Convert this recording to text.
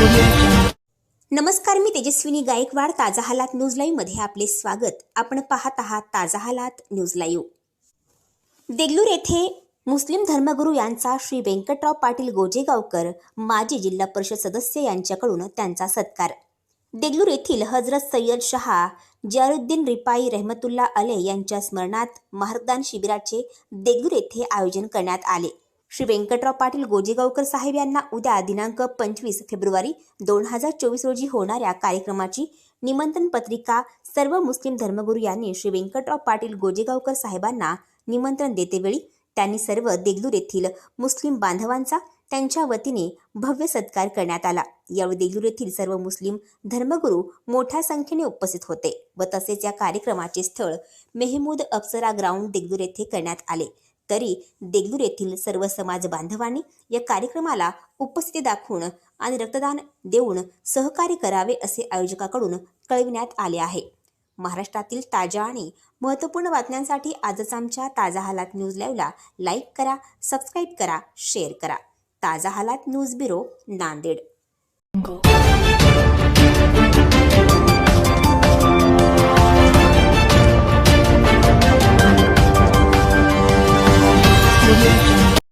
नमस्कार मी तेजस्विनी गायकवाड. ताजा हालात न्यूज लाईव्हमध्ये आपले स्वागत. आपण पाहत आहात ताजा हालात न्यूज लाईव्ह. देगलूर येथे मुस्लिम धर्मगुरू यांचा श्री व्यंकटराव पाटील गोजेगावकर माजी जिल्हा परिषद सदस्य यांच्याकडून त्यांचा सत्कार. देगलूर येथील हजरत सय्यद शहा जयारुद्दीन रिपाई रहमतुल्ला अले यांच्या स्मरणात मार्गदान शिबिराचे देगलूर येथे आयोजन करण्यात आले. श्री व्यंकटराव पाटील गोजेगावकर साहेब यांना उद्या दिनांक पंचवीस फेब्रुवारी दोन हजार चोवीस रोजी होणाऱ्या कार्यक्रमाची निमंत्रण पत्रिका सर्व मुस्लिम धर्मगुरू यांनी श्री व्यंकटराव पाटील गोजेगावकर साहेबांना निमंत्रण देतेवेळी त्यांनी सर्व देगलूर येथील मुस्लिम बांधवांचा त्यांच्या वतीने भव्य सत्कार करण्यात आला. यावेळी देगलूर येथील सर्व मुस्लिम धर्मगुरू मोठ्या संख्येने उपस्थित होते व तसेच या कार्यक्रमाचे स्थळ मेहमूद अप्सरा ग्राउंड देगलूर येथे करण्यात आले. तरी देगलूर येथील सर्व समाज बांधवांनी या कार्यक्रमाला उपस्थिती दाखवून आणि रक्तदान देऊन सहकार्य करावे असे आयोजकाकडून कळविण्यात आले आहे. महाराष्ट्रातील ताज्या आणि महत्त्वपूर्ण बातम्यांसाठी आजच आमच्या ताजा हालात न्यूज लाईव्हला लाईक करा सबस्क्राईब करा शेअर करा. ताजा हालात न्यूज ब्युरो नांदेड. audio